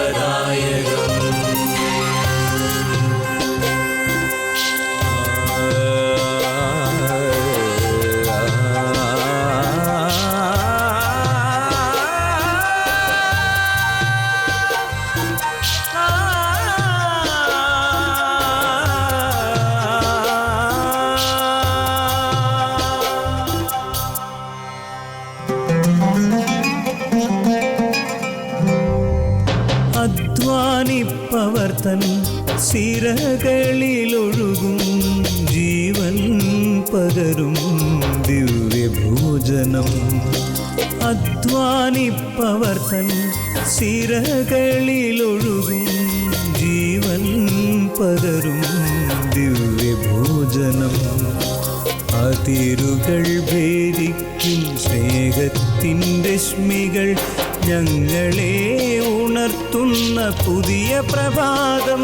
ജീവദായകം സിരകളിലൊഴുകും ജീവൻ പകരും ദിവ്യഭോജനം. അധ്വാനിപ്പവർ തൻ സിരകളിലൊഴുകും ജീവൻ പകരും ദിവ്യഭോജനം. അതിരുകൾ ഭേദിക്കും സ്നേഹത്തിന്റെ രശ്മികൾ ഞങ്ങളെ ഉണർത്തുന്ന പുതിയ പ്രഭാതം.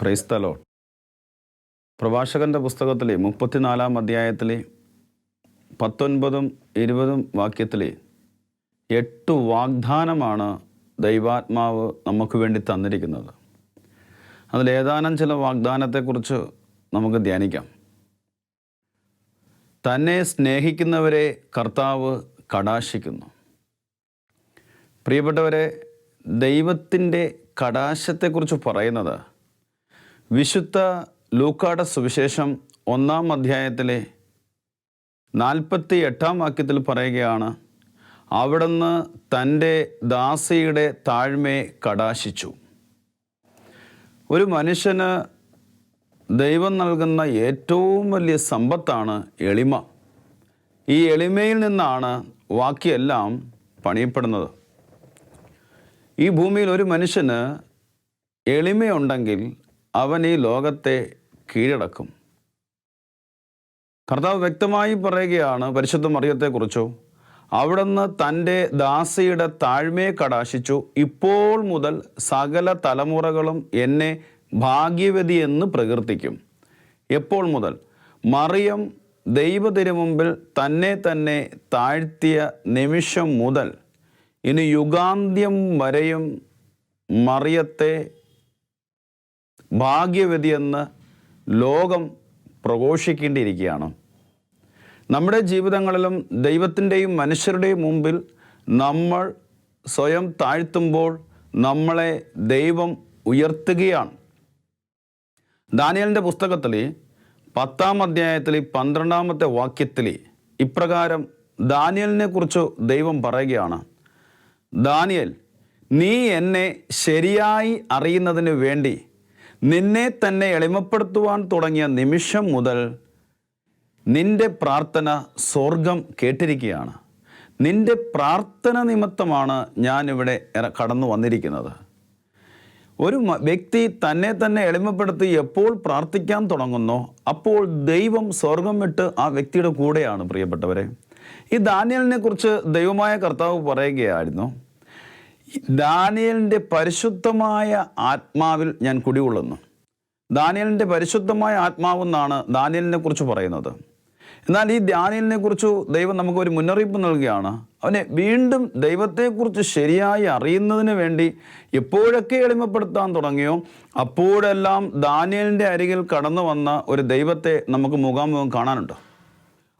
ക്രൈസ്തലോ പ്രഭാഷകന്റെ പുസ്തകത്തിലെ മുപ്പത്തിനാലാം അധ്യായത്തിലെ പത്തൊൻപതും ഇരുപതും വാക്യത്തിലെ എട്ട് വാഗ്ദാനമാണ് ദൈവാത്മാവ് നമുക്ക് വേണ്ടി തന്നിരിക്കുന്നത്. അതിൽ ഏതാനും ചില വാഗ്ദാനത്തെക്കുറിച്ച് നമുക്ക് ധ്യാനിക്കാം. തന്നെ സ്നേഹിക്കുന്നവരെ കർത്താവ് കടാശിക്കുന്നു. പ്രിയപ്പെട്ടവരെ ദൈവത്തിന്റെ കടാശത്തെക്കുറിച്ച് പറയുന്നത് വിശുദ്ധ ലൂക്കാട സുവിശേഷം ഒന്നാം അധ്യായത്തിലെ നാൽപ്പത്തി എട്ടാം വാക്യത്തിൽ പറയുകയാണ് അവിടുന്ന് തന്റെ ദാസിയുടെ താഴ്മയെ കടാശിച്ചു. ഒരു മനുഷ്യന് ദൈവം നൽകുന്ന ഏറ്റവും വലിയ സമ്പത്താണ് എളിമ. ഈ എളിമയിൽ നിന്നാണ് ബാക്കിയെല്ലാം പണിയപ്പെടുന്നത്. ഈ ഭൂമിയിൽ ഒരു മനുഷ്യന് എളിമയുണ്ടെങ്കിൽ അവൻ ഈ ലോകത്തെ കീഴടക്കും. കർത്താവ് വ്യക്തമായി പറയുകയാണ് പരിശുദ്ധ മറിയത്തെക്കുറിച്ചോ. അവിടുന്ന് തന്റെ ദാസിയുടെ താഴ്മയെ കടാശിച്ചു. ഇപ്പോൾ മുതൽ സകല തലമുറകളും എന്നെ ഭാഗ്യവതി എന്ന് പ്രകീർത്തിക്കും. എപ്പോൾ മുതൽ? മറിയം ദൈവത്തിനു മുമ്പിൽ തന്നെ തന്നെ താഴ്ത്തിയ നിമിഷം മുതൽ. ഇനി യുഗാന്ത്യം വരെയും മറിയത്തെ ഭാഗ്യവതിയെന്ന് ലോകം പ്രഘോഷിക്കേണ്ടിയിരിക്കുകയാണ്. നമ്മുടെ ജീവിതങ്ങളിലും ദൈവത്തിന്റെയും മനുഷ്യരുടെയും മുമ്പിൽ നമ്മൾ സ്വയം താഴ്ത്തുമ്പോൾ നമ്മളെ ദൈവം ഉയർത്തുകയാണ്. ദാനിയലിന്റെ പുസ്തകത്തിൽ പത്താം അധ്യായത്തിൽ പന്ത്രണ്ടാമത്തെ വാക്യത്തിൽ ഇപ്രകാരം ദാനിയലിനെ കുറിച്ച് ദൈവം പറയുകയാണ്. ദാനിയൽ നീ എന്നെ ശരിയായി അറിയുന്നതിന് വേണ്ടി നിന്നെ തന്നെ എളിമപ്പെടുത്തുവാൻ തുടങ്ങിയ നിമിഷം മുതൽ നിന്റെ പ്രാർത്ഥന സ്വർഗം കേട്ടിരിക്കുകയാണ്. നിന്റെ പ്രാർത്ഥന നിമിത്തമാണ് ഞാനിവിടെ കടന്നു വന്നിരിക്കുന്നത്. ഒരു വ്യക്തി തന്നെ തന്നെ എളിമപ്പെടുത്തി എപ്പോൾ പ്രാർത്ഥിക്കാൻ തുടങ്ങുന്നോ അപ്പോൾ ദൈവം സ്വർഗം വിട്ട് ആ വ്യക്തിയുടെ കൂടെയാണ് പ്രിയപ്പെട്ടവരെ. ഈ ദാനിയലിനെ കുറിച്ച് ദൈവമായ കർത്താവ് പറയുകയായിരുന്നു ദാനിയലിന്റെ പരിശുദ്ധമായ ആത്മാവിൽ ഞാൻ കുടികൊള്ളുന്നു. ദാനിയലിന്റെ പരിശുദ്ധമായ ആത്മാവെന്നാണ് ദാനിയലിനെ കുറിച്ച് പറയുന്നത്. എന്നാൽ ഈ ദാനിയലിനെ കുറിച്ച് ദൈവം നമുക്ക് ഒരു മുന്നറിയിപ്പ് നൽകുകയാണ്. അവനെ വീണ്ടും ദൈവത്തെക്കുറിച്ച് ശരിയായി അറിയുന്നതിന് വേണ്ടി എപ്പോഴൊക്കെ എളിമപ്പെടുത്താൻ തുടങ്ങിയോ അപ്പോഴെല്ലാം ദാനിയലിന്റെ അരികിൽ കടന്നു വന്ന ഒരു ദൈവത്തെ നമുക്ക് മുഖാമുഖം കാണാനുണ്ട്.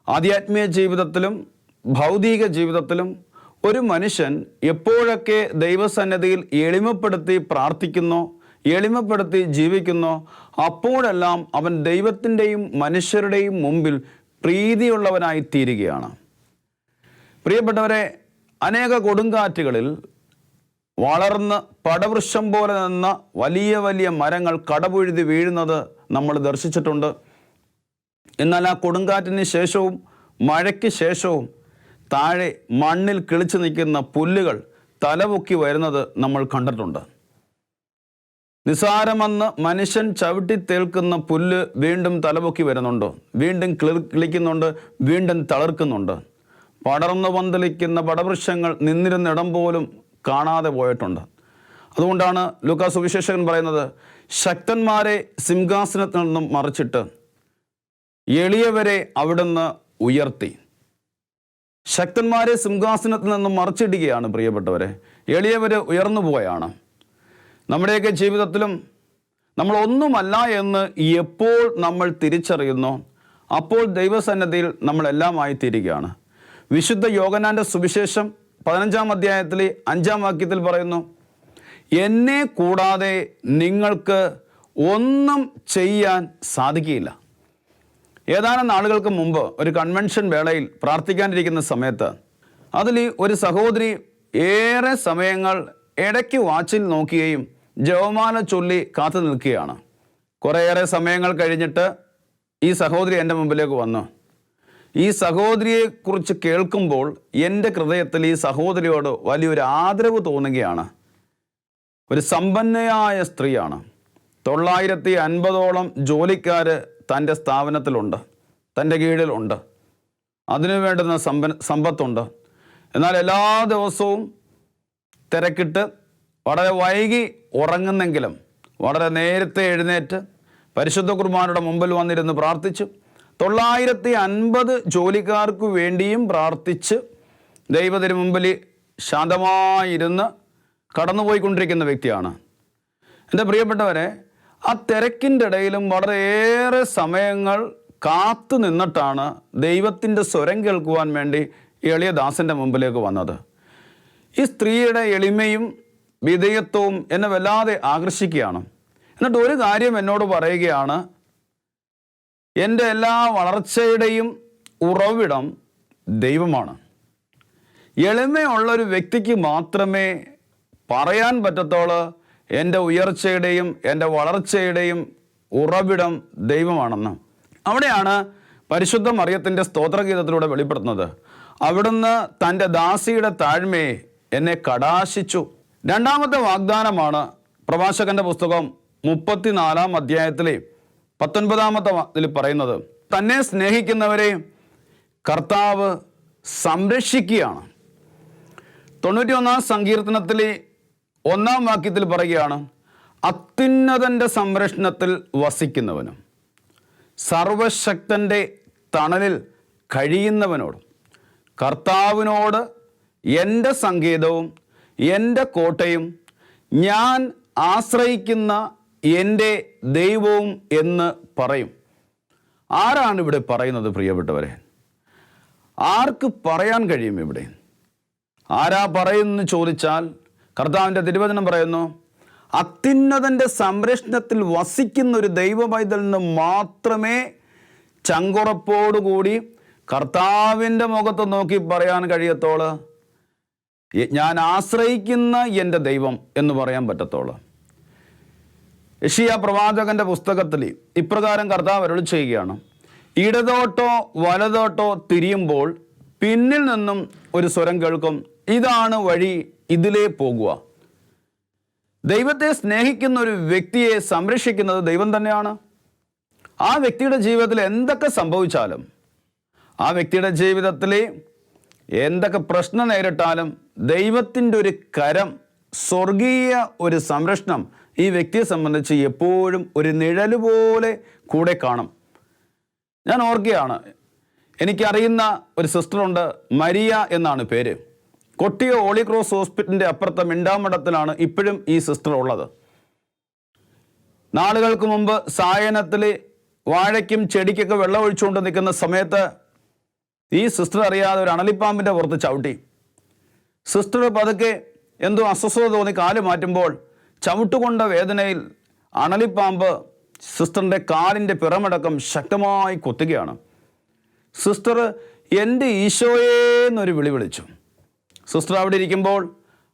ആധ്യാത്മിക ജീവിതത്തിലും ഭൗതിക ജീവിതത്തിലും ഒരു മനുഷ്യൻ എപ്പോഴൊക്കെ ദൈവസന്നദ്ധിയിൽ എളിമപ്പെടുത്തി പ്രാർത്ഥിക്കുന്നോ എളിമപ്പെടുത്തി ജീവിക്കുന്നോ അപ്പോഴെല്ലാം അവൻ ദൈവത്തിന്റെയും മനുഷ്യരുടെയും മുമ്പിൽ പ്രീതിയുള്ളവനായി തീരുകയാണ് പ്രിയപ്പെട്ടവരെ അനേക കൊടുങ്കാറ്റുകളിൽ വളർന്ന് പടവൃക്ഷം പോലെ നിന്ന വലിയ വലിയ മരങ്ങൾ കടപുഴുതി വീഴുന്നത് നമ്മൾ ദർശിച്ചിട്ടുണ്ട്. എന്നാൽ ആ കൊടുങ്കാറ്റിന് ശേഷവും മഴയ്ക്ക് ശേഷവും താഴെ മണ്ണിൽ കിളിച്ചു നിൽക്കുന്ന പുല്ലുകൾ തലപൊക്കി വരുന്നത് നമ്മൾ കണ്ടിട്ടുണ്ട്. നിസാരമെന്ന് മനുഷ്യൻ ചവിട്ടി തേൽക്കുന്ന പുല്ല് വീണ്ടും തലപൊക്കി വരുന്നുണ്ട്. വീണ്ടും കിളി കിളിക്കുന്നുണ്ട് വീണ്ടും തളിർക്കുന്നുണ്ട്. പടർന്നു പന്തലിക്കുന്ന പടവൃക്ഷങ്ങൾ നിന്നിരുന്നിടം പോലും കാണാതെ പോയിട്ടുണ്ട്. അതുകൊണ്ടാണ് ലൂക്കാ സുവിശേഷകൻ പറയുന്നത് ശക്തന്മാരെ സിംഹാസനത്തിൽ നിന്നും മറിച്ചിട്ട് എളിയവരെ അവിടുന്ന് ഉയർത്തി. ശക്തന്മാരെ സിംഹാസനത്തിൽ നിന്നും മറിച്ചിടുകയാണ് പ്രിയപ്പെട്ടവരെ. എളിയവര് ഉയർന്നു പോയാണ്. നമ്മുടെയൊക്കെ ജീവിതത്തിലും നമ്മൾ ഒന്നുമല്ല എന്ന് എപ്പോൾ നമ്മൾ തിരിച്ചറിയുന്നു അപ്പോൾ ദൈവസന്നദ്ധിയിൽ നമ്മളെല്ലാമായി തീരുകയാണ്. വിശുദ്ധ യോഗനാന്റെ സുവിശേഷം പതിനഞ്ചാം അധ്യായത്തിലെ അഞ്ചാം വാക്യത്തിൽ പറയുന്നു എന്നെ കൂടാതെ നിങ്ങൾക്ക് ഒന്നും ചെയ്യാൻ സാധിക്കുകയില്ല. ഏതാനും നാളുകൾക്ക് മുമ്പ് ഒരു കൺവെൻഷൻ വേളയിൽ പ്രാർത്ഥിക്കാനിരിക്കുന്ന സമയത്ത് അതിൽ ഒരു സഹോദരി ഏറെ സമയങ്ങൾ ഇടയ്ക്ക് വാച്ചിൽ നോക്കുകയും ജവമാല ചൊല്ലി കാത്തു നിൽക്കുകയാണ്. കുറേയേറെ സമയങ്ങൾ കഴിഞ്ഞിട്ട് ഈ സഹോദരി എന്റെ മുമ്പിലേക്ക് വന്നു. ഈ സഹോദരിയെക്കുറിച്ച് കേൾക്കുമ്പോൾ എന്റെ ഹൃദയത്തിൽ ഈ സഹോദരിയോട് വലിയൊരു ആദരവ് തോന്നുകയാണ്. ഒരു സമ്പന്നയായ സ്ത്രീയാണ്. തൊള്ളായിരത്തി അൻപതോളം ജോലിക്കാർ തന്റെ സ്ഥാപനത്തിലുണ്ട്. തന്റെ കീഴിലുണ്ട്. അതിനു വേണ്ടുന്ന സമ്പ സമ്പത്തുണ്ട്. എന്നാൽ എല്ലാ ദിവസവും തിരക്കിട്ട് വളരെ വൈകി ഉറങ്ങുന്നെങ്കിലും വളരെ നേരത്തെ എഴുന്നേറ്റ് പരിശുദ്ധ കുർബാനയുടെ മുമ്പിൽ വന്നിരുന്ന് പ്രാർത്ഥിച്ചു. തൊള്ളായിരത്തി അൻപത് ജോലിക്കാർക്ക് വേണ്ടിയും പ്രാർത്ഥിച്ച് ദൈവത്തിന് മുമ്പിൽ ശാന്തമായിരുന്ന് കടന്നുപോയിക്കൊണ്ടിരിക്കുന്ന വ്യക്തിയാണ്. എന്റെ പ്രിയപ്പെട്ടവരെ ആ തിരക്കിന്റെ ഇടയിലും വളരെയേറെ സമയങ്ങൾ കാത്തു നിന്നിട്ടാണ് ദൈവത്തിന്റെ സ്വരം കേൾക്കുവാൻ വേണ്ടി എളിയ ദാസന്റെ മുമ്പിലേക്ക് വന്നത്. ഈ സ്ത്രീയുടെ എളിമയും വിധേയത്വവും എന്നെ വല്ലാതെ ആകർഷിക്കുകയാണ്. എന്നിട്ട് ഒരു കാര്യം എന്നോട് പറയുകയാണ് എന്റെ എല്ലാ വളർച്ചയുടെയും ഉറവിടം ദൈവമാണ്. എളിമയുള്ളൊരു വ്യക്തിക്ക് മാത്രമേ പറയാൻ പറ്റത്തോൾ എന്റെ ഉയർച്ചയുടെയും എന്റെ വളർച്ചയുടെയും ഉറവിടം ദൈവമാണെന്ന്. അവിടെയാണ് പരിശുദ്ധ മറിയത്തിന്റെ സ്തോത്രഗീതത്തിലൂടെ വെളിപ്പെടുത്തുന്നത്. അവിടുന്ന് തന്റെ ദാസിയുടെ താഴ്മയെ എന്നെ കടാശിച്ചു. രണ്ടാമത്തെ വാഗ്ദാനമാണ് പ്രഭാഷകന്റെ പുസ്തകം മുപ്പത്തിനാലാം അധ്യായത്തിലെ പത്തൊൻപതാമത്തെ ഇതിൽ പറയുന്നത് തന്നെ സ്നേഹിക്കുന്നവരെ കർത്താവ് സംരക്ഷിക്കുകയാണ്. തൊണ്ണൂറ്റി ഒന്നാം സങ്കീർത്തനത്തിലെ ഒന്നാം വാക്യത്തിൽ പറയുകയാണ് അത്യുന്നതന്റെ സംരക്ഷണത്തിൽ വസിക്കുന്നവനും സർവശക്തന്റെ തണലിൽ കഴിയുന്നവനോടും കർത്താവിനോട് എന്റെ സങ്കേതവും എന്റെ കോട്ടയും ഞാൻ ആശ്രയിക്കുന്ന എന്റെ ദൈവവും എന്ന് പറയും. ആരാണ് ഇവിടെ പറയുന്നത് പ്രിയപ്പെട്ടവരെ? ആർക്ക് പറയാൻ കഴിയും ഇവിടെ? ആരാ പറയുന്നു ചോദിച്ചാൽ കർത്താവിന്റെ തിരുവചനം പറയുന്നു അത്യുന്നതന്റെ സംരക്ഷണത്തിൽ വസിക്കുന്ന ഒരു ദൈവ നിന്ന് മാത്രമേ ചങ്കുറപ്പോടുകൂടി കർത്താവിന്റെ മുഖത്ത് നോക്കി പറയാൻ കഴിയത്തോൾ. "എ- ഞാൻ ആശ്രയിക്കുന്ന എന്റെ ദൈവം എന്ന് പറയാൻ പറ്റത്തോളൂ. യഷിയ പ്രവാചകന്റെ പുസ്തകത്തിൽ ഇപ്രകാരം കർത്താവ് അരുൾ ചെയ്യുകയാണ്. ഇടതോട്ടോ വലതോട്ടോ തിരിയുമ്പോൾ പിന്നിൽ നിന്നും ഒരു സ്വരം കേൾക്കും. ഇതാണ് വഴി ഇതിലേ പോകുക. ദൈവത്തെ സ്നേഹിക്കുന്ന ഒരു വ്യക്തിയെ സംരക്ഷിക്കുന്നത് ദൈവം തന്നെയാണ്. ആ വ്യക്തിയുടെ ജീവിതത്തിൽ എന്തൊക്കെ സംഭവിച്ചാലും ആ വ്യക്തിയുടെ ജീവിതത്തിൽ എന്തൊക്കെ പ്രശ്നം നേരിട്ടാലും ദൈവത്തിന്റെ ഒരു കരം സ്വർഗീയ ഒരു സംരക്ഷണം ഈ വ്യക്തിയെ സംബന്ധിച്ച് എപ്പോഴും ഒരു നിഴൽ പോലെ കൂടെ കാണും. ഞാൻ ഓർക്കുകയാണ് എനിക്കറിയുന്ന ഒരു സിസ്റ്ററുണ്ട് മരിയ എന്നാണ് പേര്. കൊട്ടിയ ഹോളി ക്രോസ് ഹോസ്പിറ്റലിന്റെ അപ്പുറത്തെ മിണ്ടാമഠത്തിലാണ് ഇപ്പോഴും ഈ സിസ്റ്റർ ഉള്ളത്. നാളുകൾക്ക് മുമ്പ് സായനത്തിൽ വാഴയ്ക്കും ചെടിക്കൊക്കെ വെള്ളം ഒഴിച്ചുകൊണ്ട് നിൽക്കുന്ന സമയത്ത് ഈ സിസ്റ്റർ അറിയാതെ ഒരു അണലിപ്പാമ്പിന്റെ പുറത്ത് ചവിട്ടി. സിസ്റ്റർ പതുക്കെ എന്തോ അസ്വസ്ഥത തോന്നി കാൽ മാറ്റുമ്പോൾ ചവിട്ടുകൊണ്ട വേദനയിൽ അണലിപ്പാമ്പ് സിസ്റ്ററിന്റെ കാലിന്റെ പിറമടക്കം ശക്തമായി കൊത്തുകയാണ്. സിസ്റ്റർ എന്റെ ഈശോയേ എന്നൊരു വിളി വിളിച്ചു. സിസ്റ്റർ അവിടെ ഇരിക്കുമ്പോൾ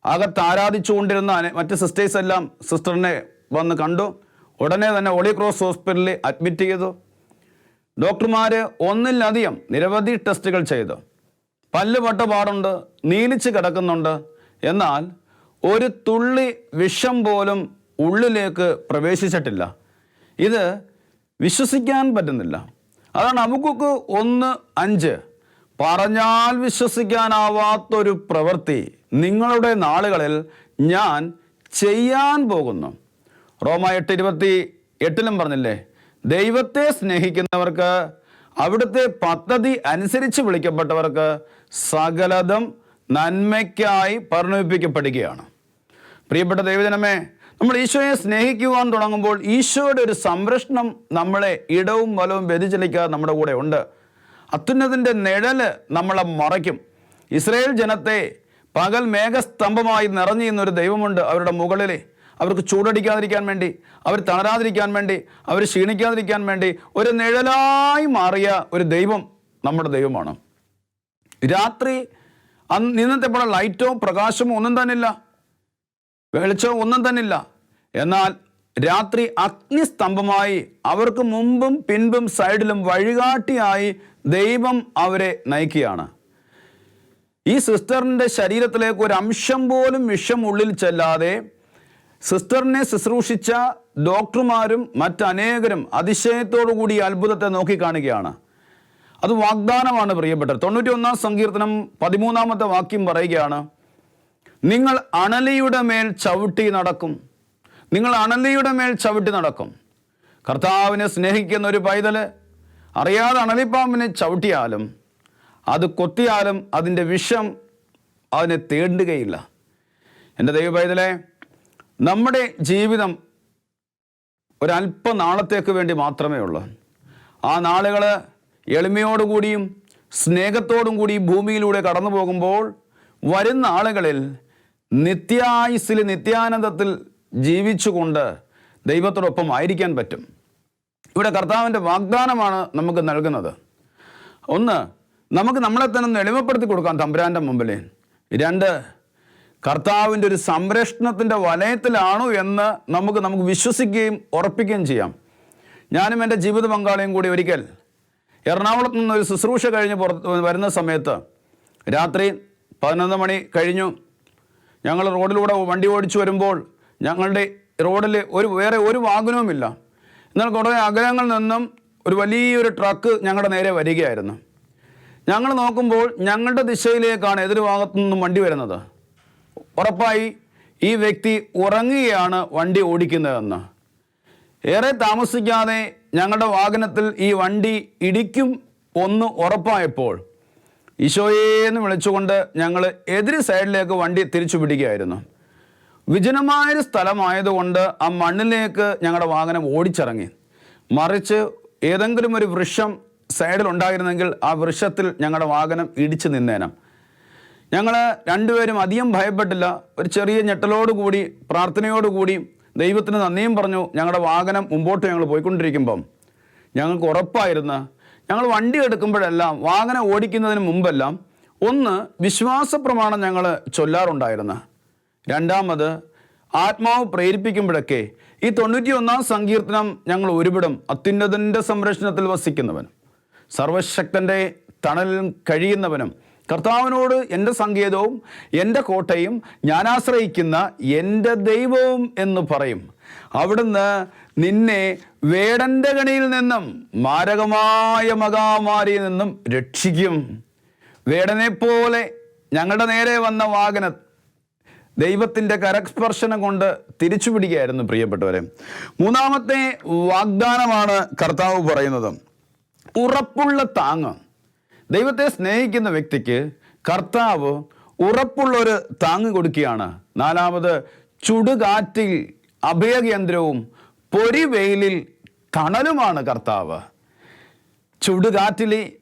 അകത്ത് ആരാധിച്ചുകൊണ്ടിരുന്ന മറ്റ് സിസ്റ്റേഴ്സ് എല്ലാം സിസ്റ്ററിനെ വന്ന് കണ്ടു. ഉടനെ തന്നെ ഹോളി ക്രോസ് ഹോസ്പിറ്റലിൽ അഡ്മിറ്റ് ചെയ്തു. ഡോക്ടർമാർ ഒന്നിലധികം നിരവധി ടെസ്റ്റുകൾ ചെയ്തു. പല്ല് പട്ടപാടുണ്ട് നീലിച്ച് കിടക്കുന്നുണ്ട്. എന്നാൽ ഒരു തുള്ളി വിഷം പോലും ഉള്ളിലേക്ക് പ്രവേശിച്ചിട്ടില്ല. ഇത് വിശ്വസിക്കാൻ പറ്റുന്നില്ല. അതാണ് അബുക്കുക്ക് ഒന്ന് അഞ്ച്. പറഞ്ഞാൽ വിശ്വസിക്കാനാവാത്തൊരു പ്രവൃത്തി. നിങ്ങളുടെ നാളുകളിൽ ഞാൻ ചെയ്യാൻ പോകുന്നു. റോമ എട്ട് ഇരുപത്തി എട്ടിലും പറഞ്ഞില്ലേ ദൈവത്തെ സ്നേഹിക്കുന്നവർക്ക് അവിടുത്തെ പദ്ധതി അനുസരിച്ച് വിളിക്കപ്പെട്ടവർക്ക് സകലതും നന്മയ്ക്കായി പരിണമിപ്പിക്കപ്പെടുകയാണ്. പ്രിയപ്പെട്ട ദൈവജനമേ നമ്മൾ ഈശോയെ സ്നേഹിക്കുവാൻ തുടങ്ങുമ്പോൾ ഈശോയുടെ ഒരു സംരക്ഷണം നമ്മളെ ഇടവും വലവും വ്യതിചലിക്കാതെ നമ്മുടെ കൂടെ ഉണ്ട്. അത്യുന്നതിന്റെ നിഴൽ നമ്മളെ മറയ്ക്കും. ഇസ്രയേൽ ജനത്തെ പകൽ മേഘസ്തംഭമായി നിറഞ്ഞു നിന്നൊരു ദൈവമുണ്ട് അവരുടെ മുകളിൽ. അവർക്ക് ചൂടടിക്കാതിരിക്കാൻ വേണ്ടി അവർ തളരാതിരിക്കാൻ വേണ്ടി അവർ ക്ഷീണിക്കാതിരിക്കാൻ വേണ്ടി ഒരു നിഴലായി മാറിയ ഒരു ദൈവം നമ്മുടെ ദൈവമാണ്. രാത്രി അന്ന് ഇന്നത്തെ പോലെ ലൈറ്റോ പ്രകാശമോ ഒന്നും തന്നില്ല. വെളിച്ചം ഒന്നും തന്നില്ല. എന്നാൽ രാത്രി അഗ്നിസ്തംഭമായി അവർക്ക് മുമ്പും പിൻപും സൈഡിലും വഴികാട്ടിയായി ദൈവം അവരെ നയിക്കുകയാണ്. ഈ സിസ്റ്ററിന്റെ ശരീരത്തിലേക്ക് ഒരു അംശം പോലും വിഷം ഉള്ളിൽ ചെല്ലാതെ സിസ്റ്ററിനെ ശുശ്രൂഷിച്ച ഡോക്ടർമാരും മറ്റനേകരും അതിശയത്തോടു കൂടി അത്ഭുതത്തെ നോക്കിക്കാണുകയാണ് അത് വാഗ്ദാനമാണ് പ്രിയപ്പെട്ടത് തൊണ്ണൂറ്റി ഒന്നാം സങ്കീർത്തനം പതിമൂന്നാമത്തെ വാക്യം പറയുകയാണ് നിങ്ങൾ അണലിയുടെ മേൽ ചവിട്ടി നടക്കും. നിങ്ങൾ അണലിയുടെ മേൽ ചവിട്ടി നടക്കും. കർത്താവിനെ സ്നേഹിക്കുന്ന ഒരു പൈതൽ അറിയാതെ അണലിപ്പാമ്പിനെ ചവിട്ടിയാലും അത് കൊത്തിയാലും അതിന്റെ വിഷം അതിനെ തേണ്ടുകയില്ല. എന്റെ ദൈവ പൈതലെ നമ്മുടെ ജീവിതം ഒരല്പനാളത്തേക്ക് വേണ്ടി മാത്രമേ ഉള്ളൂ. ആ നാളുകൾ എളിമയോടുകൂടിയും സ്നേഹത്തോടും കൂടി ഭൂമിയിലൂടെ കടന്നു പോകുമ്പോൾ വരുന്ന ആളുകളിൽ നിത്യായുസിൽ നിത്യാനന്ദത്തിൽ ജീവിച്ചുകൊണ്ട് ദൈവത്തോടൊപ്പം ആയിരിക്കാൻ പറ്റും. ഇവിടെ കർത്താവിന്റെ വാഗ്ദാനമാണ് നമുക്ക് നൽകുന്നത്. ഒന്ന് നമുക്ക് നമ്മളെ തന്നെ ഒന്ന് എളിമപ്പെടുത്തി കൊടുക്കാം തമ്പുരാന്റെ മുമ്പിൽ രണ്ട് കർത്താവിന്റെ ഒരു സംരക്ഷണത്തിന്റെ വലയത്തിലാണോ എന്ന് നമുക്ക് നമുക്ക് വിശ്വസിക്കുകയും ഉറപ്പിക്കുകയും ചെയ്യാം. ഞാനും എന്റെ ജീവിത പങ്കാളിയും കൂടി ഒരിക്കൽ എറണാകുളത്ത് നിന്ന് ഒരു ശുശ്രൂഷ കഴിഞ്ഞ് പുറത്ത് വരുന്ന സമയത്ത് രാത്രി പതിനൊന്ന് മണി കഴിഞ്ഞു. ഞങ്ങൾ റോഡിലൂടെ വണ്ടി ഓടിച്ചു വരുമ്പോൾ ഞങ്ങളുടെ റോഡിൽ ഒരു വേറെ ഒരു വാഹനവുമില്ല എന്നാൽ കുറേ അകലങ്ങളിൽ നിന്നും ഒരു വലിയൊരു ട്രക്ക് ഞങ്ങളുടെ നേരെ വരികയായിരുന്നു. ഞങ്ങൾ നോക്കുമ്പോൾ ഞങ്ങളുടെ ദിശയിലേക്കാണ് എതിർഭാഗത്തു നിന്നും വണ്ടി വരുന്നത്. ഉറപ്പായി ഈ വ്യക്തി ഉറങ്ങുകയാണ് വണ്ടി ഓടിക്കുന്നതെന്ന്. ഏറെ താമസിക്കാതെ ഞങ്ങളുടെ വാഹനത്തിൽ ഈ വണ്ടി ഇടിക്കും ഒന്ന് ഉറപ്പായപ്പോൾ ഈശോയേന്ന് വിളിച്ചുകൊണ്ട് ഞങ്ങൾ എതിര് സൈഡിലേക്ക് വണ്ടി തിരിച്ചു പിടിക്കുകയായിരുന്നു. വിജനമായൊരു സ്ഥലമായതുകൊണ്ട് ആ മണ്ണിലേക്ക് ഞങ്ങളുടെ വാഹനം ഓടിച്ചിറങ്ങി. മറിച്ച് ഏതെങ്കിലും ഒരു വൃക്ഷം സൈഡിൽ ഉണ്ടായിരുന്നെങ്കിൽ ആ വൃക്ഷത്തിൽ ഞങ്ങളുടെ വാഹനം ഇടിച്ചു നിന്നേനം. ഞങ്ങൾ രണ്ടുപേരും അധികം ഭയപ്പെട്ടില്ല. ഒരു ചെറിയ ഞെട്ടലോടുകൂടി പ്രാർത്ഥനയോടുകൂടി ദൈവത്തിന് നന്ദിയും പറഞ്ഞു ഞങ്ങളുടെ വാഹനം മുമ്പോട്ട് ഞങ്ങൾ പോയിക്കൊണ്ടിരിക്കുമ്പം. ഞങ്ങൾക്ക് ഉറപ്പായിരുന്നു ഞങ്ങൾ വണ്ടി എടുക്കുമ്പോഴെല്ലാം വാഹനം ഓടിക്കുന്നതിന് മുമ്പെല്ലാം ഒന്ന് വിശ്വാസ പ്രമാണം ഞങ്ങൾ ചൊല്ലാറുണ്ടായിരുന്നു. രണ്ടാമത് ആത്മാവ് പ്രേരിപ്പിക്കുമ്പോഴൊക്കെ ഈ തൊണ്ണൂറ്റി ഒന്നാം സങ്കീർത്തനം ഞങ്ങൾ ഒരുവിടം അത്യുന്നതന്റെ സംരക്ഷണത്തിൽ വസിക്കുന്നവൻ സർവശക്തന്റെ തണലിൽ കഴിയുന്നവനും കർത്താവിനോട് എന്റെ സങ്കേതവും എന്റെ കോട്ടയും ഞാൻ ആശ്രയിക്കുന്ന എന്റെ ദൈവവും എന്ന് പറയും. അവിടുന്ന് നിന്നെ വേടന്റെ കണിയിൽ നിന്നും മാരകമായ മകാമാരിയിൽ നിന്നും രക്ഷിക്കും. വേടനെപ്പോലെ ഞങ്ങളുടെ നേരെ വന്ന വാഹന ദൈവത്തിന്റെ കരസ്പർശനം കൊണ്ട് തിരിച്ചു പിടിക്കുകയായിരുന്നു പ്രിയപ്പെട്ടവരെ. മൂന്നാമത്തെ വാഗ്ദാനമാണ് കർത്താവ് പറയുന്നത്. ഉറപ്പുള്ള താങ്ങ്. ദൈവത്തെ സ്നേഹിക്കുന്ന വ്യക്തിക്ക് കർത്താവ് ഉറപ്പുള്ളൊരു താങ്ങ് കൊടുക്കുകയാണ്. നാലാമത് ചുടുകാറ്റിൽ അഭയകേന്ദ്രവും പൊരിവെയിലിൽ തണലുമാണ് കർത്താവ്. ചുടുകാറ്റിൽ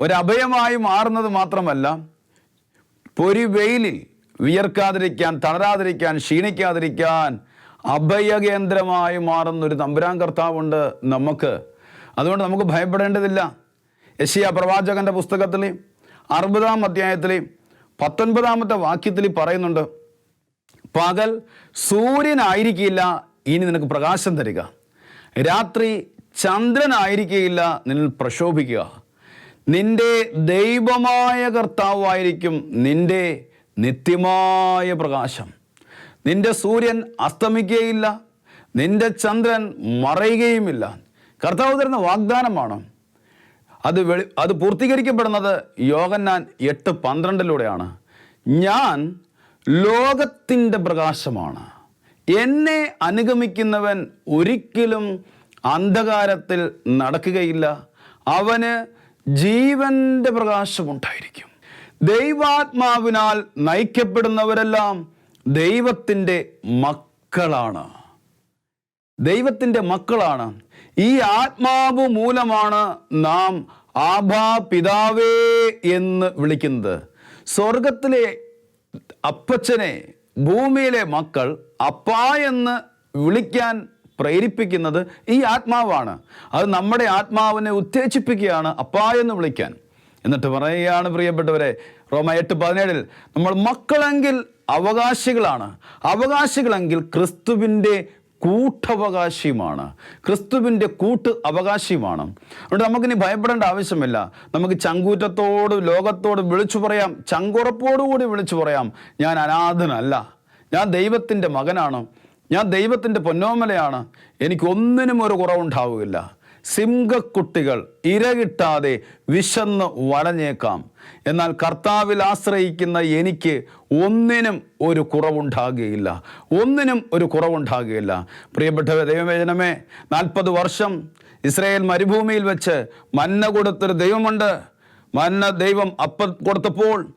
ഒരഭയമായി മാറുന്നത് മാത്രമല്ല പൊരിവെയിലിൽ വിയർക്കാതിരിക്കാൻ തളരാതിരിക്കാൻ ക്ഷീണിക്കാതിരിക്കാൻ അഭയകേന്ദ്രമായി മാറുന്നൊരു തമ്പുരാൻ കർത്താവുണ്ട് നമുക്ക്. അതുകൊണ്ട് നമുക്ക് ഭയപ്പെടേണ്ടതില്ല. യശിയ പ്രവാചകന്റെ പുസ്തകത്തിൽ അറുപതാം അധ്യായത്തിൽ പത്തൊൻപതാമത്തെ വാക്യത്തിൽ പറയുന്നുണ്ട് പകൽ സൂര്യനായിരിക്കില്ല ഇനി നിനക്ക് പ്രകാശം തരിക. രാത്രി ചന്ദ്രനായിരിക്കുകയില്ല നിന്നിൽ പ്രക്ഷോഭിക്കുക. നിന്റെ ദൈവമായ കർത്താവായിരിക്കും നിന്റെ നിത്യമായ പ്രകാശം. നിന്റെ സൂര്യൻ അസ്തമിക്കുകയില്ല നിന്റെ ചന്ദ്രൻ മറയുകയുമില്ല. കർത്താവ് തരുന്ന വാഗ്ദാനമാണ് അത് വെളി അത് പൂർത്തീകരിക്കപ്പെടുന്നത് യോഗന്നാൻ എട്ട് പന്ത്രണ്ടിലൂടെയാണ്. ഞാൻ ലോകത്തിന്റെ പ്രകാശമാണ്. എന്നെ അനുഗമിക്കുന്നവൻ ഒരിക്കലും അന്ധകാരത്തിൽ നടക്കുകയില്ല. അവന് ജീവന്റെ പ്രകാശമുണ്ടായിരിക്കും. ദൈവാത്മാവിനാൽ നയിക്കപ്പെടുന്നവരെല്ലാം ദൈവത്തിന്റെ മക്കളാണ്. ദൈവത്തിന്റെ മക്കളാണ്. ഈ ആത്മാവ് മൂലമാണ് നാം ആഭാ പിതാവേ എന്ന് വിളിക്കുന്നത്. സ്വർഗത്തിലെ അപ്പച്ചനെ ഭൂമിയിലെ മക്കൾ അപ്പാ എന്ന് വിളിക്കാൻ പ്രേരിപ്പിക്കുന്നത് ഈ ആത്മാവാണ്. അത് നമ്മുടെ ആത്മാവിനെ ഉത്തേജിപ്പിക്കുകയാണ് അപ്പാ എന്ന് വിളിക്കാൻ. എന്നിട്ട് പറയുകയാണ് പ്രിയപ്പെട്ടവരെ റോമ എട്ട് പതിനേഴിൽ നമ്മൾ മക്കളെങ്കിൽ അവകാശികളാണ്. അവകാശികളെങ്കിൽ ക്രിസ്തുവിന്റെ കൂട്ടവകാശിയുമാണ്. ക്രിസ്തുവിന്റെ കൂട്ട് അവകാശിയുമാണ്. അതുകൊണ്ട് നമുക്കിനി ഭയപ്പെടേണ്ട ആവശ്യമില്ല. നമുക്ക് ചങ്കൂറ്റത്തോട് ലോകത്തോട് വിളിച്ചു പറയാം. ചങ്കുറപ്പോടുകൂടി വിളിച്ചു പറയാം. ഞാൻ അനാഥനല്ല. ഞാൻ ദൈവത്തിന്റെ മകനാണ്. ഞാൻ ദൈവത്തിന്റെ പൊന്നോമലയാണ്. എനിക്കൊന്നിനും ഒരു കുറവുണ്ടാവുകയില്ല. സിംഹക്കുട്ടികൾ ഇരകിട്ടാതെ വിശന്ന് വലഞ്ഞേക്കാം എന്നാൽ കർത്താവിൽ ആശ്രയിക്കുന്ന എനിക്ക് ഒന്നിനും ഒരു കുറവുണ്ടാകുകയില്ല. ഒന്നിനും ഒരു കുറവുണ്ടാകുകയില്ല. പ്രിയപ്പെട്ട ദൈവവേചനമേ നാൽപ്പത് വർഷം ഇസ്രയേൽ മരുഭൂമിയിൽ വെച്ച് മന്ന കൊടുത്തൊരു ദൈവമുണ്ട്. മന്ന ദൈവം അപ്പം കൊടുത്തപ്പോൾ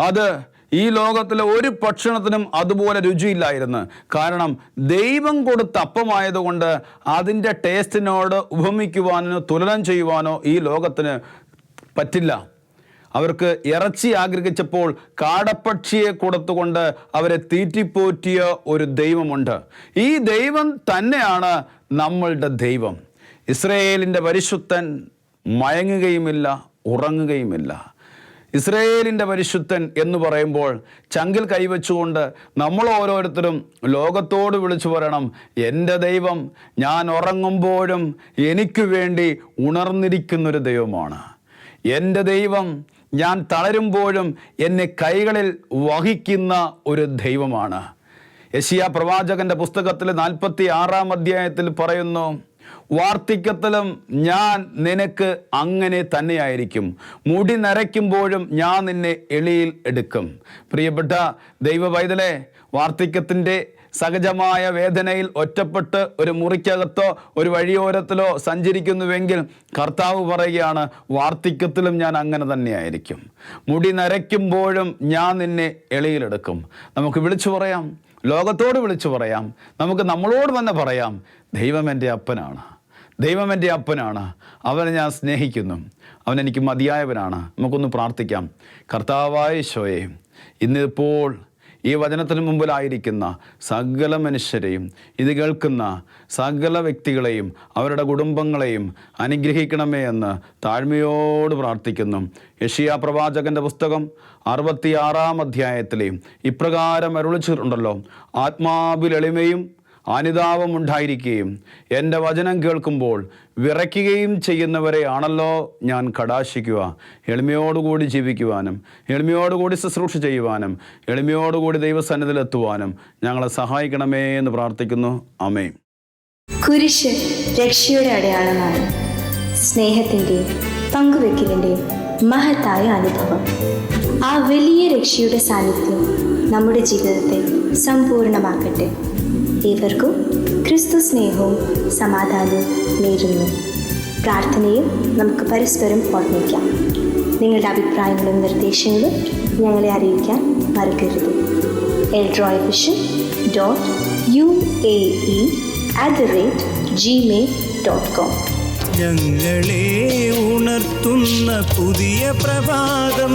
അത് ഈ ലോകത്തിലെ ഒരു ഭക്ഷണത്തിനും അതുപോലെ രുചിയില്ലായിരുന്നു. കാരണം ദൈവം കൊടുത്ത അപ്പമായതുകൊണ്ട് അതിന്റെ ടേസ്റ്റിനോട് ഉപമിക്കുവാനോ തുലനം ചെയ്യുവാനോ ഈ ലോകത്തിന് പറ്റില്ല. അവർക്ക് ഇറച്ചി ആഗ്രഹിച്ചപ്പോൾ കാടപ്പക്ഷിയെ കൊടുത്തുകൊണ്ട് അവരെ തീറ്റിപ്പോറ്റിയ ഒരു ദൈവമുണ്ട്. ഈ ദൈവം തന്നെയാണ് നമ്മളുടെ ദൈവം. ഇസ്രയേലിന്റെ പരിശുദ്ധൻ മയങ്ങുകയുമില്ല ഉറങ്ങുകയുമില്ല. ഇസ്രയേലിന്റെ പരിശുദ്ധൻ എന്ന് പറയുമ്പോൾ ചങ്കിൽ കൈവച്ചുകൊണ്ട് നമ്മൾ ഓരോരുത്തരും ലോകത്തോട് വിളിച്ചു പറയണം എന്റെ ദൈവം ഞാൻ ഉറങ്ങുമ്പോഴും എനിക്ക് വേണ്ടി ഉണർന്നിരിക്കുന്നൊരു ദൈവമാണ്. എന്റെ ദൈവം ഞാൻ തളരുമ്പോഴും എന്നെ കൈകളിൽ വഹിക്കുന്ന ഒരു ദൈവമാണ്. യശിയ പ്രവാചകന്റെ പുസ്തകത്തിൽ നാൽപ്പത്തി ആറാം അധ്യായത്തിൽ പറയുന്നു വാർദ്ധക്യത്തിലും ഞാൻ നിനക്ക് അങ്ങനെ തന്നെയായിരിക്കും. മുടി നരയ്ക്കുമ്പോഴും ഞാൻ നിന്നെ എളിയിൽ എടുക്കും. പ്രിയപ്പെട്ട ദൈവ പൈതലെ വാർദ്ധക്യത്തിന്റെ സഹജമായ വേദനയിൽ ഒറ്റപ്പെട്ട് ഒരു മുറിക്കകത്തോ ഒരു വഴിയോരത്തിലോ സഞ്ചരിക്കുന്നുവെങ്കിൽ കർത്താവ് പറയുകയാണ് വാർദ്ധക്യത്തിലും ഞാൻ അങ്ങനെ തന്നെയായിരിക്കും. മുടി നരയ്ക്കുമ്പോഴും ഞാൻ നിന്നെ എളിയിലെടുക്കും നമുക്ക് വിളിച്ചു പറയാം ലോകത്തോട് വിളിച്ചു പറയാം നമുക്ക് നമ്മളോട് തന്നെ പറയാം ദൈവം എന്റെ അപ്പനാണ്. ദൈവം എന്റെ അപ്പനാണ്. അവനെ ഞാൻ സ്നേഹിക്കുന്നു. അവൻ എനിക്ക് മതിയായവനാണ്. നമുക്കൊന്ന് പ്രാർത്ഥിക്കാം. കർത്താവായ ശോയെ ഇന്നിപ്പോൾ ഈ വചനത്തിന് മുമ്പിലായിരിക്കുന്ന സകല മനുഷ്യരെയും ഇത് കേൾക്കുന്ന സകല വ്യക്തികളെയും അവരുടെ കുടുംബങ്ങളെയും അനുഗ്രഹിക്കണമേ എന്ന് താഴ്മയോട് പ്രാർത്ഥിക്കുന്നു. യഷിയ പ്രവാചകന്റെ പുസ്തകം അറുപത്തിയാറാം അധ്യായത്തിലെയും ഇപ്രകാരം അരുളിച്ചിട്ടുണ്ടല്ലോ ആത്മാവിൽ എളിമയും അനുതാപം ഉണ്ടായിരിക്കുകയും എന്റെ വചനം കേൾക്കുമ്പോൾ വിറയ്ക്കുകയും ചെയ്യുന്നവരെയാണല്ലോ ഞാൻ കടാശിക്കുക. എളിമയോടുകൂടി ജീവിക്കുവാനും എളിമയോടുകൂടി ശുശ്രൂഷ ചെയ്യുവാനും എളിമയോടുകൂടി ദൈവസന്നിധിയിലെത്തുവാനും ഞങ്ങളെ സഹായിക്കണമേ എന്ന് പ്രാർത്ഥിക്കുന്നു. അമേ കുരിശ് രക്ഷയുടെ അടയാളമാണ്. സ്നേഹത്തിന്റെയും പങ്കുവെക്കലിന്റെയും മഹത്തായ അനുഭവം. ആ വലിയ രക്ഷയുടെ സാന്നിധ്യം നമ്മുടെ ജീവിതത്തെ സമ്പൂർണമാക്കട്ടെ. ഏവർക്കും ക്രിസ്തു സ്നേഹവും സമാധാനവും നേരുന്നു. പ്രാർത്ഥനയും നമുക്ക് പരസ്പരം ഓർമ്മിക്കാം. നിങ്ങളുടെ അഭിപ്രായങ്ങളും നിർദ്ദേശങ്ങളും ഞങ്ങളെ അറിയിക്കാൻ മറക്കരുത്. Eldroy vision dot U A E at the rate Gmail dot com. ഞങ്ങളെ ഉണർത്തുന്ന പുതിയ പ്രഭാതം.